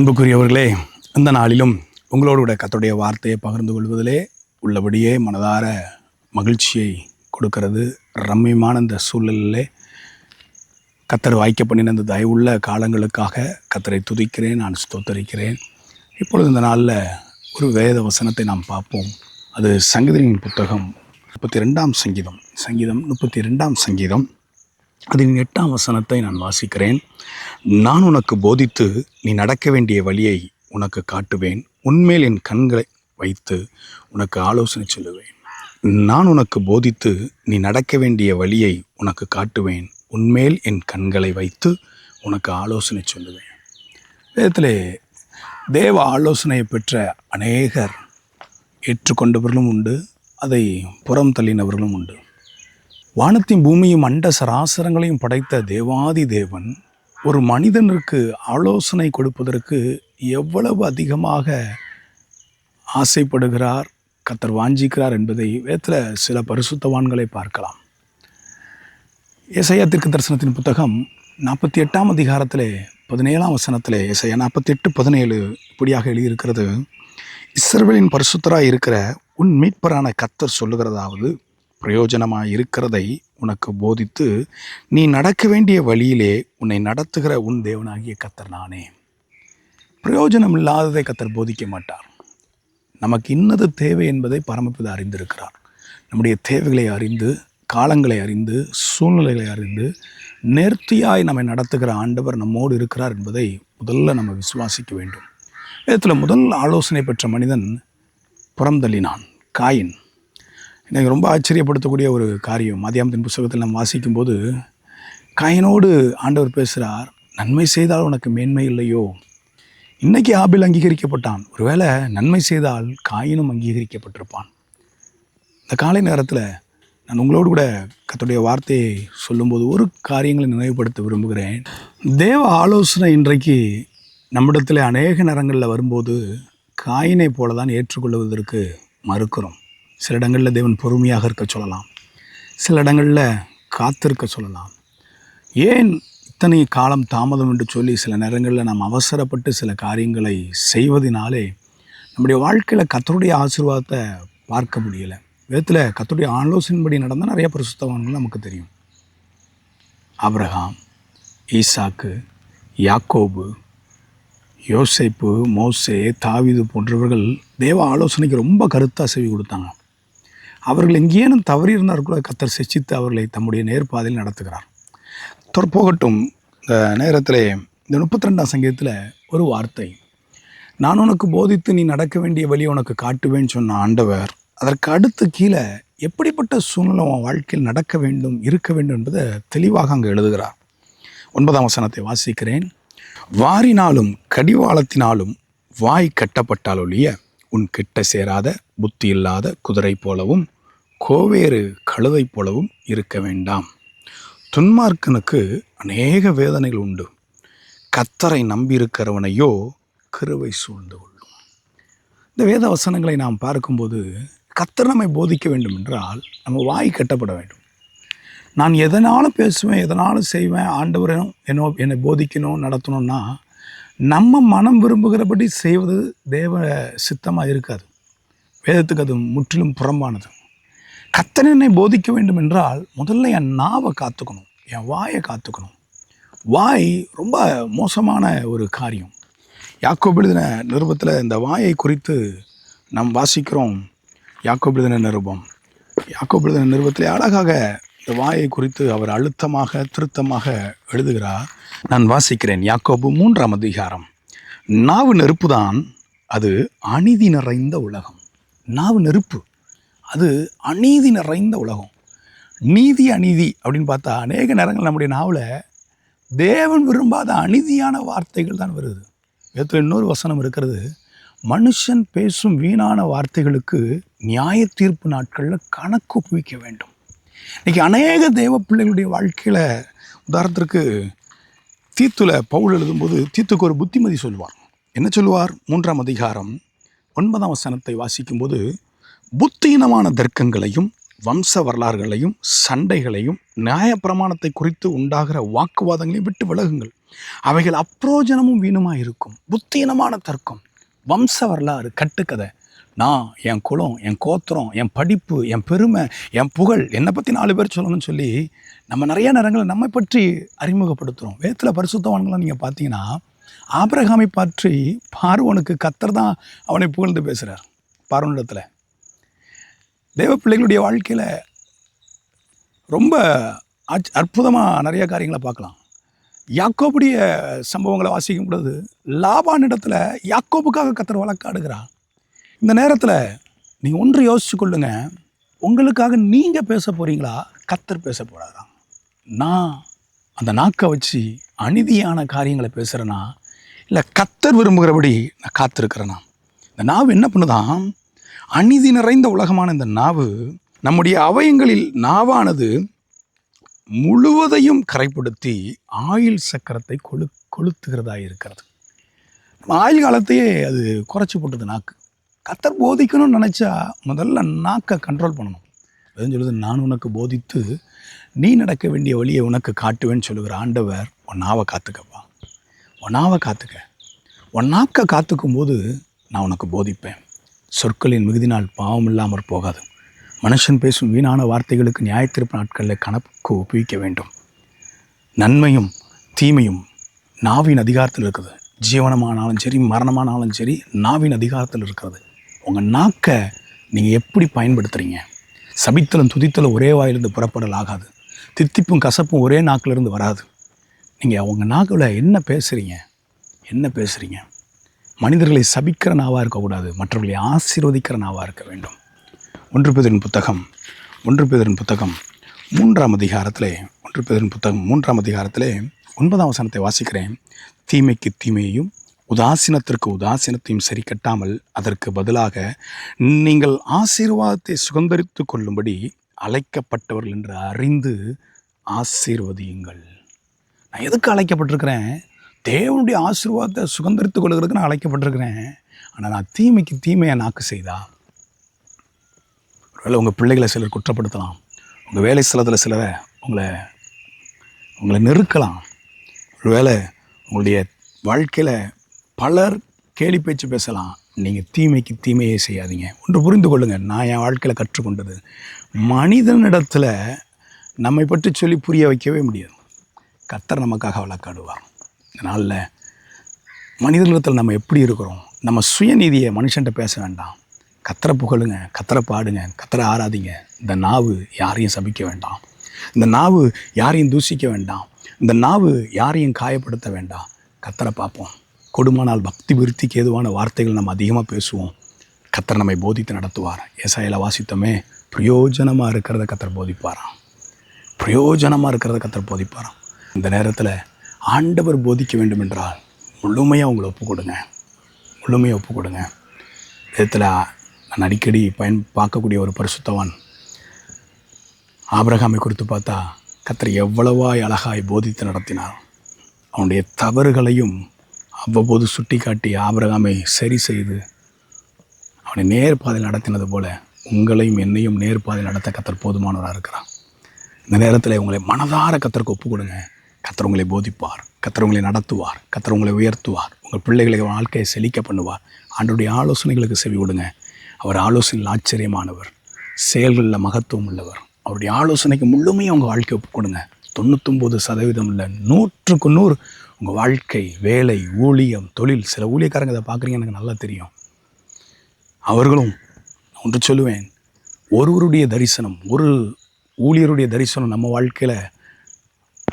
அன்புக்குரியவர்களே இந்த நாளிலும் உங்களோடு கூட கர்த்தருடைய வார்த்தையை பகிர்ந்து கொள்வதிலே உள்ளபடியே மனதார மகிழ்ச்சியை கொடுக்கிறது. ரம்மியமான இந்த சூழலிலே கத்தர் வாய்க்க பண்ணின இந்த தயவுள்ள காலங்களுக்காக கத்தரை துதிக்கிறேன் நான் ஸ்தோத்தரிக்கிறேன். இப்பொழுது இந்த நாளில் ஒரு வேத வசனத்தை நாம் பார்ப்போம். அது சங்கீதனின் புத்தகம் முப்பத்தி ரெண்டாம் சங்கீதம். சங்கீதம் முப்பத்தி ரெண்டாம் சங்கீதம். அதன் எட்டாம் வசனத்தை நான் வாசிக்கிறேன். நான் உனக்கு போதித்து நீ நடக்க வேண்டிய வழியை உனக்கு காட்டுவேன். உன்மேல் என் கண்களை வைத்து உனக்கு ஆலோசனை சொல்லுவேன். நான் உனக்கு போதித்து நீ நடக்க வேண்டிய வழியை உனக்கு காட்டுவேன். உன்மேல் என் கண்களை வைத்து உனக்கு ஆலோசனை சொல்லுவேன். வேதத்திலே தேவ ஆலோசனையை பெற்ற அநேகர் ஏற்றுக்கொண்டவர்களும் உண்டு அதை புறம் தள்ளினவர்களும் உண்டு. வானத்தையும் பூமியும் அண்ட சராசரங்களையும் படைத்த தேவாதி தேவன் ஒரு மனிதனுக்கு ஆலோசனை கொடுப்பதற்கு எவ்வளவு அதிகமாக ஆசைப்படுகிறார் கத்தர் வாஞ்சிக்கிறார் என்பதை வேத்தில் சில பரிசுத்தவான்களை பார்க்கலாம். இசையா திருக்கு தரிசனத்தின் புத்தகம் நாற்பத்தி எட்டாம் அதிகாரத்திலே பதினேழாம் வசனத்திலே இசையா நாற்பத்தி எட்டு பதினேழு இப்படியாக எழுதியிருக்கிறது. இஸ்ரவேலின் பரிசுத்தராக இருக்கிற உன் மீட்பரான கத்தர் சொல்லுகிறதாவது பிரயோஜனமாக இருக்கிறதை உனக்கு போதித்து நீ நடக்க வேண்டிய வழியிலே உன்னை நடத்துகிற உன் தேவனாகிய கத்தர் நானே. பிரயோஜனம் இல்லாததை கத்தர் போதிக்க மாட்டார். நமக்கு இன்னது தேவை என்பதை பரமபிதா அறிந்திருக்கிறார். நம்முடைய தேவைகளை அறிந்து காலங்களை அறிந்து சூழ்நிலைகளை அறிந்து நேர்த்தியாய் நம்மை நடத்துகிற ஆண்டவர் நம்மோடு இருக்கிறார் என்பதை முதல்ல நம்ம விசுவாசிக்க வேண்டும். இதில் முதல் ஆலோசனை பெற்ற மனிதன் புறந்தள்ளினான் காயின். எனக்கு ரொம்ப ஆச்சரியப்படுத்தக்கூடிய ஒரு காரியம். மதியாமத்தின் புஸ்தகத்தில் நம்ம வாசிக்கும்போது காயினோடு ஆண்டவர் பேசுகிறார் நன்மை செய்தால் உனக்கு மேன்மை இல்லையோ? இன்னைக்கு ஆபில் அங்கீகரிக்கப்பட்டான். ஒருவேளை நன்மை செய்தால் காயினும் அங்கீகரிக்கப்பட்டிருப்பான். இந்த காலை நேரத்தில் நான் உங்களோடு கூட கத்துடைய வார்த்தையை சொல்லும்போது ஒரு காரியங்களை நினைவுபடுத்த விரும்புகிறேன். தேவ ஆலோசனை இன்றைக்கு நம்மிடத்தில் அநேக நேரங்களில் வரும்போது காயினை போல தான் ஏற்றுக்கொள்வதற்கு மறுக்கிறோம். சில இடங்களில் தேவன் பொறுமையாக இருக்க சொல்லலாம். சில இடங்களில் காத்திருக்க சொல்லலாம். ஏன் இத்தனை காலம் தாமதம் என்று சொல்லி சில நேரங்களில் நாம் அவசரப்பட்டு சில காரியங்களை செய்வதனாலே நம்முடைய வாழ்க்கையில் கத்தருடைய ஆசீர்வாதத்தை பார்க்க முடியலை. விதத்தில் கத்தருடைய ஆலோசனைப்படி நடந்தால் நிறைய பிரசுத்தவான்கள் நமக்கு தெரியும். அப்ரஹாம் ஈசாக்கு யாக்கோபு யோசைப்பு மோசே தாவிது போன்றவர்கள் தேவ ஆலோசனைக்கு ரொம்ப கருத்தாக செவி கொடுத்தாங்க. அவர்கள் எங்கேனும் தவறி இருந்தால் கூட கத்தர் சிச்சித்து அவர்களை தம்முடைய நேர்பாதையில் நடத்துகிறார். தொற்போகட்டும் இந்த நேரத்தில் இந்த முப்பத்தி ரெண்டாம் சங்கீதத்தில் ஒரு வார்த்தை. நான் உனக்கு போதித்து நீ நடக்க வேண்டிய வழி உனக்கு காட்டுவேன்னு சொன்ன ஆண்டவர் அதற்கு அடுத்து கீழே எப்படிப்பட்ட சூழ்நிலை உன் வாழ்க்கையில் நடக்க வேண்டும் இருக்க வேண்டும் என்பதை தெளிவாக அங்கே எழுதுகிறார். ஒன்பதாம் வசனத்தை வாசிக்கிறேன். வாரினாலும் கடிவாளத்தினாலும் வாய் கட்டப்பட்டால் ஒழிய உன் கிட்ட சேராத புத்தி இல்லாத குதிரை போலவும் கோவேறு கழுதை போலவும் இருக்க வேண்டாம். துன்மார்க்கனுக்கு அநேக வேதனைகள் உண்டு. கத்தரை நம்பியிருக்கிறவனையோ கருவை சூழ்ந்து கொள்ளும். இந்த வேத வசனங்களை நாம் பார்க்கும்போது கத்தர் நம்மை போதிக்க வேண்டும் என்றால் நம்ம வாய் கட்டப்பட வேண்டும். நான் எதனாலும் பேசுவேன் எதனாலும் செய்வேன் ஆண்டவரும் என்னோ என்னை போதிக்கணும் நடத்தணும்னா நம்ம மனம் விரும்புகிறபடி செய்வது தேவ சித்தமாக இருக்காது. வேதத்துக்கு அது முற்றிலும் புறம்பானது. கத்தனனை போதிக்க வேண்டும் என்றால் முதல்ல என் நாவை காத்துக்கணும் என் வாயை காத்துக்கணும். வாய் ரொம்ப மோசமான ஒரு காரியம். யாக்கோபிழுதின நிருபத்தில் இந்த வாயை குறித்து நாம் வாசிக்கிறோம். யாக்கோபிழுதின நிருபம். யாக்கோபிழுதின நிருபத்தில் அழகாக இந்த வாயை குறித்து அவர் அழுத்தமாக திருத்தமாக எழுதுகிறார். நான் வாசிக்கிறேன் யாக்கோபு மூன்றாம் அதிகாரம். நாவு நெருப்புதான் அது அநீதி நிறைந்த உலகம். நாவு நெருப்பு அது அநீதி நிறைந்த உலகம். நீதி அநீதி அப்படின்னு பார்த்தா அநேக நேரங்கள் நம்முடைய நாவில் தேவன் விரும்பாத அநீதியான வார்த்தைகள் தான் வருது. வேதத்தில் இன்னொரு வசனம் இருக்கிறது மனுஷன் பேசும் வீணான வார்த்தைகளுக்கு நியாய தீர்ப்பு நாட்களில் கணக்கு குவிக்க வேண்டும். இன்றைக்கி அநேக தேவ பிள்ளைகளுடைய வாழ்க்கையில் உதாரணத்திற்கு தீத்துல பவுல் எழுதும்போது தீத்துக்கு ஒரு புத்திமதி சொல்லுவார். என்ன சொல்லுவார்? மூன்றாம் அதிகாரம் ஒன்பதாம் வசனத்தை வாசிக்கும்போது புத்தீனமான தர்க்கங்களையும் வம்ச வரலாறுகளையும் சண்டைகளையும் நியாயப்பிரமாணத்தை குறித்து உண்டாகிற வாக்குவாதங்களையும் விட்டு விலகுங்கள். அவைகள் அப்ரோஜனமும் வீணுமாக இருக்கும் புத்தீனமான தர்க்கம் வம்ச வரலாறு கட்டுக்கதை நான் என் குலம் என் கோத்திரம் என் படிப்பு என் பெருமை என் புகழ் என்னை பற்றி நாலு பேர் சொல்லணும்னு சொல்லி நம்ம நிறைய நேரங்களில் நம்மை பற்றி அறிமுகப்படுத்துகிறோம் வேத்தில் பரிசுத்தவான்களை நீங்கள் பார்த்தீங்கன்னா ஆபிரகாமை பற்றி பார்வனுக்கு கத்தர் தான் அவனை புகழ்ந்து பேசுகிறார் பார்வனிடத்தில் தேவ பிள்ளைகளுடைய வாழ்க்கையில் ரொம்ப அச் அற்புதமாக நிறைய காரியங்களை பார்க்கலாம். யாக்கோபுடைய சம்பவங்களை வாசிக்கும் பொழுது லாபானிடத்தில் யாக்கோபுக்காக கத்தர் வழக்காடுகிறான் இந்த நேரத்தில் நீங்கள் ஒன்று யோசிச்சு கொள்ளுங்க. உங்களுக்காக நீங்கள் பேச போகிறீங்களா கத்தர் பேச போகிறாரா நான் அந்த நாக்கை வச்சு அநீதியான காரியங்களை பேசுகிறேன்னா இல்லை கத்தர் விரும்புகிறபடி நான் காத்திருக்கிறேனா? இந்த நாவு என்ன பண்ணுதான் அநீதி நிறைந்த உலகமான இந்த நாவு நம்முடைய அவயங்களில் நாவானது முழுவதையும் கரைப்படுத்தி ஆயுள் சக்கரத்தை கொழு கொளுத்துகிறதா இருக்கிறது. ஆயுள் காலத்தையே அது குறைச்சி போட்டது நாக்கு. கத்தர் போதிக்கணும்னு நினச்சா முதல்ல நாக்கை கண்ட்ரோல் பண்ணணும். அதுன்னு சொல்லுது நான் உனக்கு போதித்து நீ நடக்க வேண்டிய வழியை உனக்கு காட்டுவேன்னு சொல்லுகிற ஆண்டவர் உன் நாவை காத்துக்கப்பா. உன் நாவை காத்துக்க. உன் நாக்கை காத்துக்கும் போது நான் உனக்கு போதிப்பேன். சொற்களின் மிகுதினால் பாவம் இல்லாமற் போகாது. மனுஷன் பேசும் வீணான வார்த்தைகளுக்கு நியாயத்திருப்பு நாட்களில் கணக்கு ஒப்புவிக்க வேண்டும். நன்மையும் தீமையும் நாவின் அதிகாரத்தில் இருக்குது. ஜீவனமானாலும் சரி மரணமானாலும் சரி நாவின் அதிகாரத்தில் இருக்கிறது. உங்கள் நாக்கை நீங்கள் எப்படி பயன்படுத்துகிறீங்க சபித்தலும் துதித்தலும் ஒரே வாயிலிருந்து புறப்படல் ஆகாது. தித்திப்பும் கசப்பும் ஒரே நாக்கிலிருந்து வராது. நீங்கள் உங்கள் நாக்கில் என்ன பேசுகிறீங்க என்ன பேசுகிறீங்க மனிதர்களை சபிக்கிற நாவாக இருக்கக்கூடாது. மற்றவர்களை ஆசீர்வதிக்கிற நாவாக இருக்க வேண்டும். ஒன்று பேதரின் புத்தகம் ஒன்று பேதரின் புத்தகம் மூன்றாம் அதிகாரத்திலே ஒன்று பேதரின் புத்தகம் மூன்றாம் அதிகாரத்திலே ஒன்பதாம் வசனத்தை வாசிக்கிறேன். தீமைக்கு தீமையையும் உதாசீனத்திற்கு உதாசீனத்தையும் சரி கட்டாமல் அதற்கு பதிலாக நீங்கள் ஆசீர்வாதத்தை சுதந்திரித்து கொள்ளும்படி அழைக்கப்பட்டவர்கள் என்று அறிந்து ஆசீர்வதியுங்கள். நான் எதுக்கு அழைக்கப்பட்டிருக்கிறேன்? தேவனுடைய ஆசீர்வாதத்தை சுதந்திரித்து கொள்கிறதுக்கு நான் அழைக்கப்பட்டிருக்கிறேன். ஆனால் நான் தீமைக்கு தீமையை நாக்கு செய்தா? ஒருவேளை உங்கள் பிள்ளைகளை சிலர் குற்றப்படுத்தலாம். உங்கள் வேலை ஸ்தலத்தில் சிலரை உங்களை உங்களை நெருக்கலாம். ஒருவேளை உங்களுடைய வாழ்க்கையில் பலர் கேலி பேச்சு பேசலாம். நீங்கள் தீமைக்கு தீமையே செய்யாதீங்க. ஒன்று புரிந்து கொள்ளுங்கள் நான் என் வாழ்க்கையில் கற்றுக்கொண்டது. மனிதனிடத்தில் நம்மை பற்றி சொல்லி புரிய வைக்கவே முடியாது. கத்தர் நமக்காக வழக்காடுவார். அதனால் மனிதர்களிடத்தில் நம்ம எப்படி இருக்கிறோம்? நம்ம சுயநீதியை மனுஷன்ட்ட பேச வேண்டாம். கத்தரை புகழுங்க கத்தரை பாடுங்க கத்தரை ஆராதிங்க. இந்த நாவு யாரையும் சபிக்க வேண்டாம். இந்த நாவு யாரையும் தூசிக்க வேண்டாம். இந்த நாவு யாரையும் காயப்படுத்த வேண்டாம். கத்தரை பார்ப்போம். கொடுமானால் பக்தி விருத்திக்கு ஏதுவான வார்த்தைகள் நம்ம அதிகமாக பேசுவோம். கத்தர் நம்மை போதித்து நடத்துவார். ஏசாயில் வாசித்தோமே பிரயோஜனமாக இருக்கிறத கத்தர் போதிப்பாராம். பிரயோஜனமாக இருக்கிறத கத்தர் போதிப்பாராம். இந்த நேரத்தில் ஆண்டவர் போதிக்க வேண்டும் என்றால் முழுமையாக உங்களை ஒப்பு கொடுங்க. முழுமையாக ஒப்பு கொடுங்க. விதத்தில் நான் அடிக்கடி பயன் பார்க்கக்கூடிய ஒரு பரிசுத்தவான் ஆபிரகாமை குறித்து பார்த்தா கத்தர் எவ்வளவாய் அழகாய் போதித்து நடத்தினார். அவனுடைய தவறுகளையும் அவ்வப்போது சுட்டி காட்டி ஆபரகாமை சரி செய்து அவனை நேர்பாதையில் நடத்தினது போல உங்களையும் என்னையும் நேர்பாதையில் நடத்த கத்தர் போதுமானவராக இருக்கிறான் இந்த நேரத்தில் உங்களை மனதார கத்தருக்கு ஒப்பு கொடுங்க கத்தர் உங்களை போதிப்பார். கத்தர் உங்களை நடத்துவார். கத்தர் உங்களை உயர்த்துவார். உங்கள் பிள்ளைகளை வாழ்க்கையை செழிக்க பண்ணுவார். ஆண்டுடைய ஆலோசனைகளுக்கு செவி கொடுங்க. அவர் ஆலோசனையில் ஆச்சரியமானவர். செயல்களில் மகத்துவம் உள்ளவர். அவருடைய ஆலோசனைக்கு முழுமையும் அவங்க வாழ்க்கை ஒப்பு கொடுங்க தொண்ணூத்தொம்பது சதவீதம் இல்லை நூற்றுக்கு நூறு உங்கள் வாழ்க்கை வேலை ஊழியம் தொழில் சில ஊழியக்காரங்க இதை பார்க்குறீங்க எனக்கு நல்லா தெரியும். அவர்களும் நான் ஒன்று சொல்லுவேன் ஒருவருடைய தரிசனம் ஒரு ஊழியருடைய தரிசனம் நம்ம வாழ்க்கையில்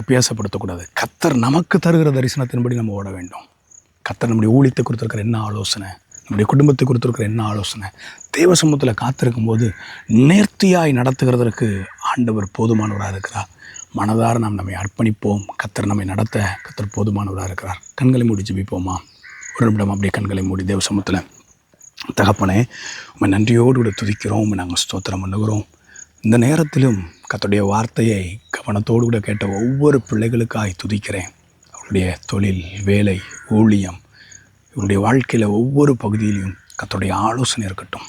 அபியாசப்படுத்தக்கூடாது. கத்தர் நமக்கு தருகிற தரிசனத்தின்படி நம்ம ஓட வேண்டும். கத்தர் நம்முடைய ஊழியத்தை கொடுத்துருக்கிற என்ன ஆலோசனை நம்முடைய குடும்பத்தை கொடுத்துருக்கிற என்ன ஆலோசனை தேவ சமூகத்தில் காத்திருக்கும் போது நேர்த்தியாய் நடத்துகிறதற்கு ஆண்டவர் போதுமானவராக இருக்கிறார் மனதார நாம் நம்மை அர்ப்பணிப்போம். கத்தர் நம்மை நடத்த கத்தர் போதுமானவராக இருக்கிறார். கண்களை மூடி ஜெபிப்போமா? ஒரு நிமிடம் அப்படியே கண்களை மூடி தேவ சமூகத்தில். தகப்பனே உண்மை நன்றியோடு கூட துதிக்கிறோம் நாங்கள் ஸ்தோத்திரம் பண்ணுகிறோம். இந்த நேரத்திலும் கத்தோடைய வார்த்தையை கவனத்தோடு கூட கேட்ட ஒவ்வொரு பிள்ளைகளுக்காய் துதிக்கிறேன். அவருடைய தொழில் வேலை ஊழியம் இவருடைய வாழ்க்கையில் ஒவ்வொரு பகுதியிலையும் கத்தோடைய ஆலோசனை இருக்கட்டும்.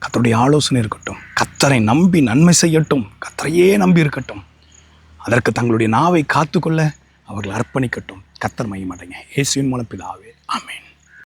கத்தருடைய ஆலோசனை இருக்கட்டும். கத்தரை நம்பி நன்மை செய்யட்டும். கத்தரையே நம்பி இருக்கட்டும். அதற்கு தங்களுடைய நாவை காத்துக்கொள்ள அவர்கள் அர்ப்பணிக்கட்டும். கத்தர் மையமடைங்க இயேசுவின் மூலம் பிதாவே. ஆமென்.